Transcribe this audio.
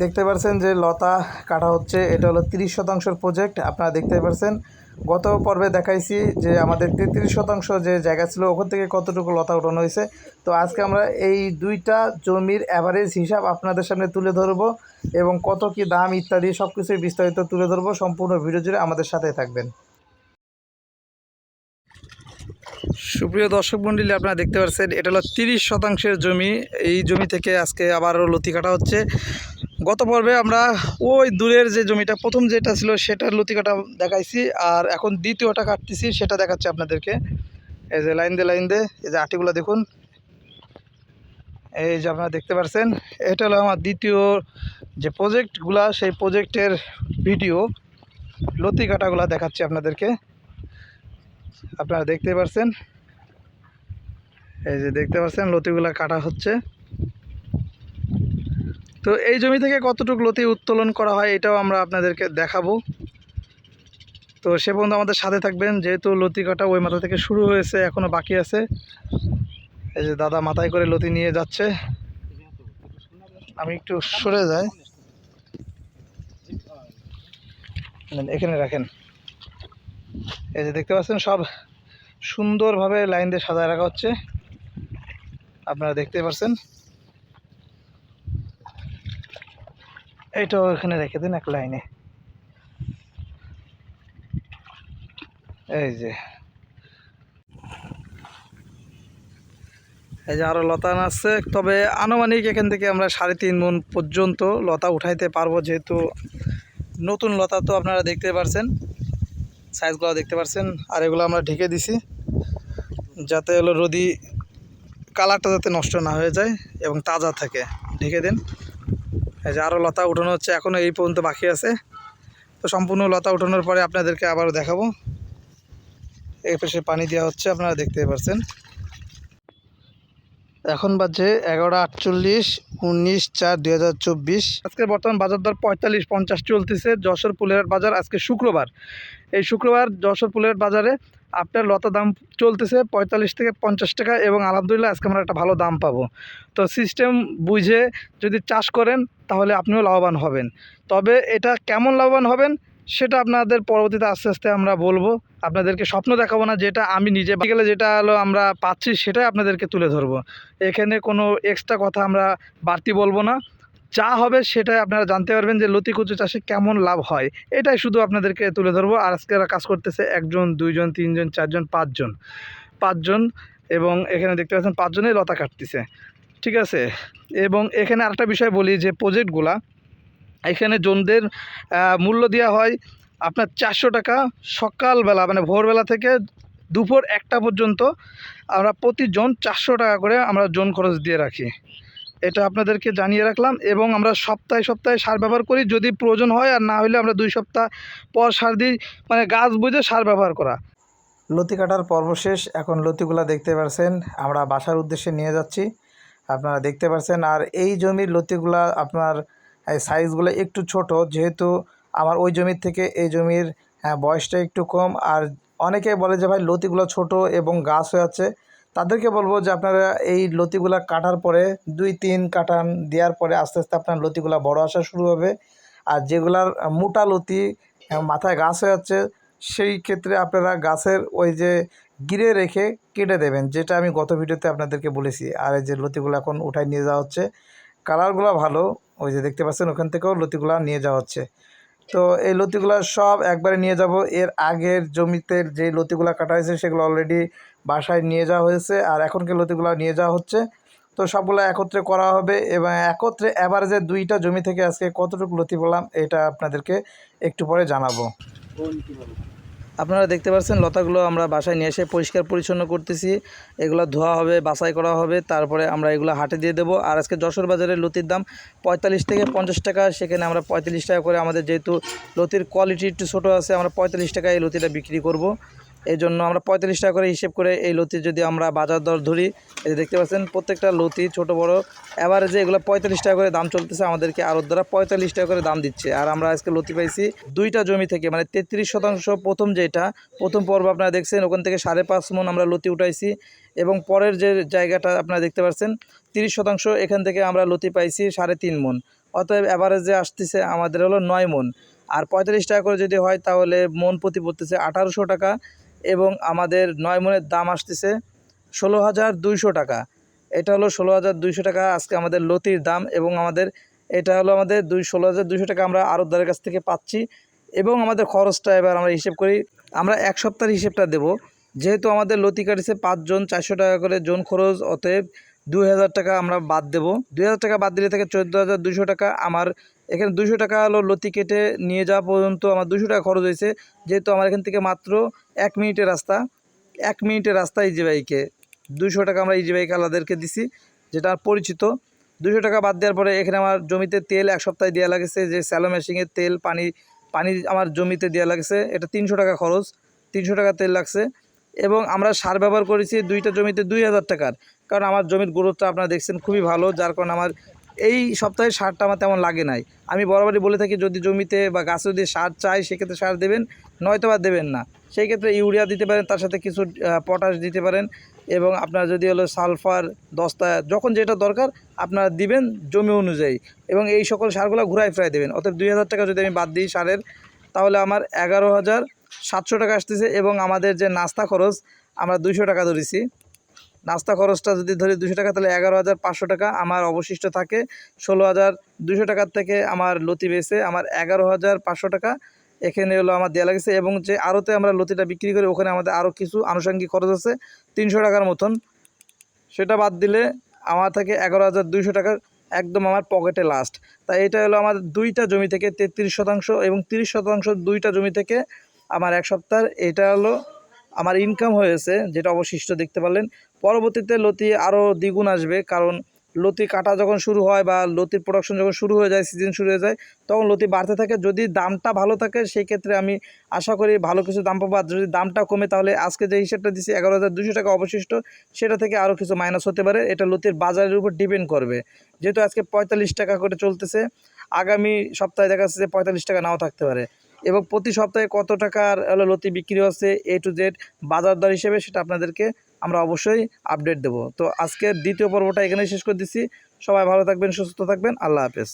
দেখতে পাচ্ছেন যে লতা কাটা হচ্ছে, এটা হলো তিরিশ শতাংশের প্রজেক্ট আপনারা দেখতে পাচ্ছেন গত পর্বে দেখাইছি যে আমাদের তেত্রিশ শতাংশ যে জায়গা ছিল, ওখান থেকে কতটুকু লতা উঠানো হয়েছে। তো আজকে আমরা এই দুইটা জমির অ্যাভারেজ হিসাব আপনাদের সামনে তুলে ধরবো এবং কত কি দাম ইত্যাদি সব কিছুই বিস্তারিত তুলে ধরবো। সম্পূর্ণ ভিডিও জুড়ে আমাদের সাথে থাকবেন। সুপ্রিয় দর্শক মণ্ডলী আপনারা দেখতে পাচ্ছেন এটা হলো তিরিশ শতাংশের জমি। এই জমি থেকে আজকে আবারও লতি কাটা হচ্ছে। গত পর্বে আমরা ওই দূরের যে জমিটা, প্রথম যেটা ছিল সেটার লতি কাটা দেখাইছি আর এখন দ্বিতীয়টা কাটতেছি, সেটা দেখাচ্ছি আপনাদেরকে। এই যে লাইন দিয়ে লাইন দিয়ে এই যে আটিগুলো দেখুন। এই যে আপনারা দেখতে পাচ্ছেন এটা হলো আমার দ্বিতীয় যে প্রজেক্টগুলা, সেই প্রজেক্টের ভিডিও। লতি কাটাগুলা দেখাচ্ছি আপনাদেরকে। আপনারা দেখতে পাচ্ছেন এই যে দেখতে পাচ্ছেন লতিগুলা কাটা হচ্ছে। তো এই জমি থেকে কতটুকু লতি উত্তোলন করা হয় এটাও আমরা আপনাদেরকে দেখাবো। তো সে পর্যন্ত আমাদের সাথে থাকবেন, যেহেতু লতি কাটা ওই মাথা থেকে শুরু হয়েছে এখনও বাকি আছে। এই যে দাদা মাথায় করে লতি নিয়ে যাচ্ছে। আমি একটু সরে যাই। এখানে রাখেন। এই যে দেখতে পাচ্ছেন, সব সুন্দরভাবে লাইন দিয়ে সাজায় রাখা হচ্ছে। আপনারা দেখতে পাচ্ছেন। এইটাও এখানে রেখে দিন এক লাইনে। এই যে। এই যে আরও লতা আছে, তবে আনুমানিক এখান থেকে আমরা সাড়ে তিন মন পর্যন্ত লতা উঠাইতে পারব, যেহেতু নতুন লতা তো আপনারা দেখতে পারছেন সাইজগুলো দেখতে পারছেন, আর এগুলো আমরা ঢেকে দিছি, যাতে হলো রোদি কালারটা যাতে নষ্ট না হয়ে যায় এবং তাজা থাকে। ঢেকে দিন। যে আরও লতা উঠানো হচ্ছে এখনও এই পর্যন্ত বাকি আছে। তো সম্পূর্ণ লতা উঠানোর পরে আপনাদেরকে আবারও দেখাবো। এই পাশে পানি দেওয়া হচ্ছে, আপনারা দেখতে পাচ্ছেন এখন বাজে এগারোটা আটচল্লিশ, উনিশ চার দুই হাজার চব্বিশ। আজকে বর্তমান বাজার দর পঁয়তাল্লিশ, পঞ্চাশ চলতেছে। যশোর পুলের বাজার আজকে শুক্রবার। এই শুক্রবার যশোর পুলের বাজারে আপনার লতা দাম চলতেছে পঁয়তাল্লিশ থেকে পঞ্চাশ টাকা এবং আলহামদুলিল্লাহ আজকে আমরা একটা ভালো দাম পাবো। তো সিস্টেম বুঝে যদি চাষ করেন তাহলে আপনিও লাভবান হবেন। তবে এটা কেমন লাভবান হবেন সেটা আপনাদের পরবর্তীতে আস্তে আস্তে আমরা বলব। আপনাদেরকে স্বপ্ন দেখাবো না যেটা আমি নিজে গেলে যেটা হলো আমরা পাচ্ছি সেটাই আপনাদেরকে তুলে ধরবো। এখানে কোনো এক্সট্রা কথা আমরা বাড়তি বলব না। যা হবে সেটাই আপনারা জানতে পারবেন যে লতি কচু চাষে কেমন লাভ হয়। এটাই শুধু আপনাদেরকে তুলে ধরবো। আর আজকে কাজ করতেছে একজন, দুইজন, তিনজন, চারজন, পাঁচজন। পাঁচজন এবং এখানে দেখতে পাচ্ছেন পাঁচজনেই লতা কাটতেছে। ঠিক আছে? এবং এখানে আরেকটা বিষয় বলি যে প্রজেক্টগুলা, এখানে জনদের মূল্য দেওয়া হয় আপনার চারশো টাকা সকালবেলা মানে ভোরবেলা থেকে দুপুর একটা পর্যন্ত আমরা প্রতিজন চারশো টাকা করে আমরা জন খরচ দিয়ে রাখি। এটা আপনাদেরকে জানিয়ে রাখলাম এবং আমরা সপ্তাহে সপ্তাহে সার ব্যবহার করি যদি প্রয়োজন হয় আর না হলে আমরা দুই সপ্তাহ পর সার দিই মানে গাছ বুঝে সার ব্যবহার করা। লতি কাটার পর্ব শেষ। এখন লতিগুলা দেখতে পারছেন আমরা বাসার উদ্দেশ্যে নিয়ে যাচ্ছি। আপনারা দেখতে পারছেন আর এই জমির লতিগুলা আপনার সাইজগুলো একটু ছোট যেহেতু আমার ওই জমির থেকে এই জমির হ্যাঁ, বয়সটা একটু কম। আর অনেকে বলে যে ভাই লতিগুলো ছোট এবং গাছ হয়ে আছে। তাদেরকে বলব যে আপনারা এই লতিগুলা কাটার পরে দুই তিন কাটান, দেওয়ার পরে আস্তে আস্তে আপনার লতিগুলা বড় আসা শুরু হবে। আর যেগুলার মোটা লতি মাথায় গাছ হয়ে যাচ্ছে, সেই ক্ষেত্রে আপনারা গাছের ওই যে গিরে রেখে কেটে দেবেন, যেটা আমি গত ভিডিওতে আপনাদেরকে বলেছি। আর এই যে লতিগুলো এখন উঠায় নিয়ে যাওয়া হচ্ছে, কালারগুলো ভালো, ওই যে দেখতে পাচ্ছেন ওখান থেকেও লতিগুলা নিয়ে যাওয়া হচ্ছে। তো এই লতিগুলা সব একবারে নিয়ে যাব। এর আগের জমিতে যে লতিগুলা কাটা হয়েছে, সেগুলো অলরেডি বাসায় নিয়ে যাওয়া হয়েছে আর এখনকার লতিগুলো নিয়ে যাওয়া হচ্ছে। তো সবগুলো একত্রে করা হবে এবং একত্রে অ্যাভারেজে দুইটা জমি থেকে আজকে কতটুকু লতি বললাম এটা আপনাদেরকে একটু পরে জানাব। আপনারা দেখতে পাচ্ছেন লতাগুলো আমরা বাসায় নিয়ে এসে পরিষ্কার পরিচ্ছন্ন করতেছি। এগুলো ধোয়া হবে, বাছাই করা হবে, তারপরে আমরা এগুলো হাটে দিয়ে দেবো। আর আজকে যশোর বাজারে লতির দাম পঁয়তাল্লিশ থেকে পঞ্চাশ টাকা, সেখানে আমরা পঁয়তাল্লিশ টাকা করে আমাদের যেহেতু লতির কোয়ালিটি একটু ছোটো আছে, আমরা পঁয়তাল্লিশ টাকায় এই লতিটা বিক্রি করব। এই জন্য আমরা পঁয়তাল্লিশ টাকা করে হিসেব করে এই লতি যদি আমরা বাজার দর ধরি, এই যে দেখতে পাচ্ছেন, প্রত্যেকটা লতি, ছোট, বড় এবারে এগুলো পঁয়তাল্লিশ টাকা করে দাম চলতেছে, আমাদেরকে আরও দ্বারা পঁয়তাল্লিশ টাকা করে দাম দিচ্ছে। আর আমরা আজকে লতি পাইছি দুইটা জমি থেকে মানে তেত্রিশ শতাংশ প্রথম যেটা, প্রথম পর্ব আপনারা দেখছেন, ওখান থেকে সাড়ে পাঁচ মন আমরা লতি উঠাইছি এবং পরের যে জায়গাটা আপনারা দেখতে পাচ্ছেন, তিরিশ শতাংশ এখান থেকে আমরা লতি পাইছি সাড়ে তিন মন। অতএব অ্যাভারেজে আসতেছে, আমাদের হলো নয় মন। আর পঁয়তাল্লিশ টাকা করে যদি হয়, তাহলে মন প্রতি পড়তেছে আঠারোশো টাকা। এবং আমাদের নয় মনের দাম আসতেছে ষোলো হাজার দুইশো টাকা। এটা হলো ষোলো হাজার দুইশো টাকা আজকে আমাদের লতির দাম এবং আমাদের, এটা হলো আমাদের দুই ষোলো হাজার দুইশো টাকা আমরা আরবদারের কাছ থেকে পাচ্ছি এবং আমাদের খরচটা এবার আমরা হিসেব করি, আমরা এক সপ্তাহের হিসেবটা দেব। যেহেতু আমাদের লতি কাটিছে পাঁচজন, চারশো টাকা করে জন খরচ, অতএব দুই হাজার টাকা আমরা বাদ দেবো। দুই হাজার টাকা বাদ দিলে থেকে চোদ্দ হাজার টাকা আমার এখানে দুশো টাকা হলো লতি কেটে নিয়ে যাওয়া পর্যন্ত আমার দুশো টাকা খরচ হয়েছে। যেহেতু আমার এখান থেকে মাত্র এক মিনিটের রাস্তা, এক মিনিটের রাস্তা ইজি বাইকে দুশো টাকা আমরা ইজি বাইক আলাদাদেরকে দিছি, যেটা আমার পরিচিত। দুশো টাকা বাদ দেওয়ার পরে এখানে আমার জমিতে তেল এক সপ্তাহে দেওয়া লাগছে, যে স্যালো মেশিনের তেল, পানি পানি আমার জমিতে দেওয়া লাগছে। এটা তিনশো টাকা খরচ, তিনশো টাকা তেল লাগছে। এবং আমরা সার ব্যবহার করেছি দুইটা জমিতে দুই হাজার টাকার। কারণ আমার জমির গ্রোথটা আপনারা দেখছেন খুবই ভালো, যার কারণে আমার এই সপ্তাহে সারটা আমার তেমন লাগে নাই। আমি বরাবরই বলে থাকি, যদি জমিতে বা গাছে যদি সার চাই, সেক্ষেত্রে সার দেবেন, নয়তো বা দেবেন না। সেই ক্ষেত্রে ইউরিয়া দিতে পারেন, তার সাথে কিছু পটাশ দিতে পারেন এবং আপনার যদি হলো সালফার, দস্তা, যখন যেটা দরকার, আপনারা দিবেন জমি অনুযায়ী এবং এই সকল সারগুলো ঘুরাই ফেরাই দেবেন। অর্থাৎ দুই হাজার টাকা যদি আমি বাদ দিই সারের, তাহলে আমার এগারো হাজার সাতশো টাকা আসতেছে এবং আমাদের যে নাস্তা খরচ, আমরা দুইশো টাকা ধরেছি। নাস্তা খরচটা যদি ধরি দুশো টাকা, তাহলে এগারো হাজার পাঁচশো টাকা আমার অবশিষ্ট থাকে। ষোলো হাজার দুশো টাকার থেকে আমার লতি বেছে, আমার এগারো হাজার পাঁচশো টাকা এখানে হলো আমার দেওয়া লাগছে। এবং যে আড়তে আমরা লতিটা বিক্রি করি, ওখানে আমাদের আরও কিছু আনুষঙ্গিক খরচ আছে, তিনশো টাকার মতন। সেটা বাদ দিলে আমার থেকে এগারো হাজার দুইশো টাকা একদম আমার পকেটে লাস্ট তাই এটা হলো আমার দুইটা জমি থেকে তেত্রিশ শতাংশ এবং তিরিশ শতাংশ দুইটা জমি থেকে আমার এক সপ্তাহ এটা হলো আমার ইনকাম হয়েছে, যেটা অবশিষ্ট দেখতে পারলেন। পরবর্তীতে লতি আরও দ্বিগুণ আসবে, কারণ লতি কাটা যখন শুরু হয় বা লতির প্রোডাকশন যখন শুরু হয়ে যায় সিজন শুরু হয়ে যায়, তখন লতি বাড়তে থাকে। যদি দামটা ভালো থাকে সেই ক্ষেত্রে আমি আশা করি ভালো কিছু দাম পাবো। আর যদি দামটা কমে, তাহলে আজকে যে হিসাবটা দিচ্ছি এগারো হাজার দুশো টাকা অবশিষ্ট, সেটা থেকে আরও কিছু মাইনাস হতে পারে। এটা লতির বাজারের উপর ডিপেন্ড করবে। যেহেতু আজকে পঁয়তাল্লিশ টাকা করে চলতেছে, আগামী সপ্তাহে দেখা যাচ্ছে যে পঁয়তাল্লিশ টাকা নাও থাকতে পারে। এবং প্রতি সপ্তাহে কত টাকার লতি বিক্রি হচ্ছে এ টু জেড বাজার দর হিসেবে সেটা আপনাদেরকে আমরা অবশ্যই আপডেট দেব। তো আজকের দ্বিতীয় পর্বটা এখানে শেষ করে দিচ্ছি। সবাই ভালো থাকবেন, সুস্থ থাকবেন। আল্লাহ হাফেজ।